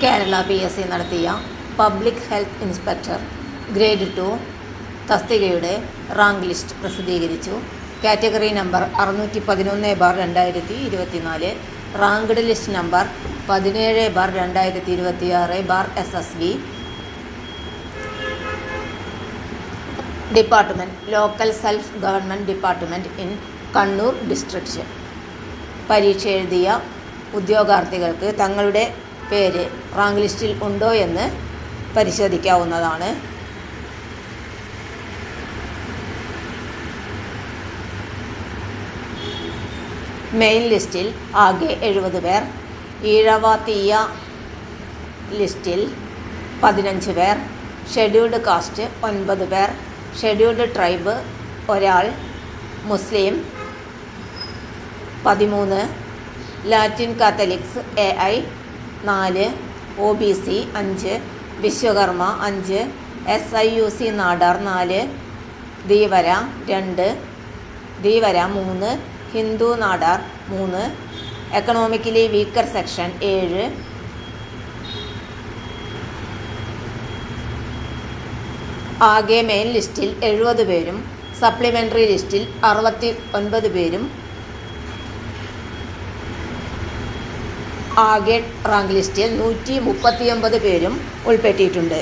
Kerala P S C നടത്തിയ public health inspector grade two തസ്തികയുടെ rank list പ്രസിദ്ധീകരിച്ചു. Category number അറുന്നൂറ്റി പതിനൊന്ന് ബാർ രണ്ടായിരത്തി ഇരുപത്തിനാല് റാങ്ക്ഡ് ലിസ്റ്റ് നമ്പർ പതിനേഴ് ബാർ രണ്ടായിരത്തി ഇരുപത്തിയാറ് bar S S B department local self government department in Kannur district പരീക്ഷ എഴുതിയ ഉദ്യോഗാർത്ഥികൾക്ക് തങ്ങളുടെ പേര് റാങ്ക് ലിസ്റ്റിൽ ഉണ്ടോ എന്ന് പരിശോധിക്കാവുന്നതാണ്. മെയിൻ ലിസ്റ്റിൽ ആകെ എഴുപത് പേർ ഈഴവ തീയ ലിസ്റ്റിൽ പതിനഞ്ച് പേർ ഷെഡ്യൂൾഡ് കാസ്റ്റ് ഒൻപത് പേർ ഷെഡ്യൂൾഡ് ട്രൈബ് ഒരാൾ മുസ്ലിം പതിമൂന്ന് ലാറ്റിൻ കാത്തലിക്സ് എ ഐ നാല് ഒ ബി സി അഞ്ച് വിശ്വകർമ്മ അഞ്ച് S I U C Nadar നാല് ധീവര രണ്ട് ധീവര മൂന്ന് ഹിന്ദു നാടാർ മൂന്ന് എക്കണോമിക്കലി വീക്കർ സെക്ഷൻ ഏഴ്. ആകെ മെയിൻ ലിസ്റ്റിൽ എഴുപത് പേരും സപ്ലിമെന്ററി ലിസ്റ്റിൽ അറുപത്തി ഒൻപത് പേരും ആകെ റാങ്ക് ലിസ്റ്റിൽ നൂറ്റി മുപ്പത്തിയൊമ്പത് പേരും ഉൾപ്പെട്ടിട്ടുണ്ട്.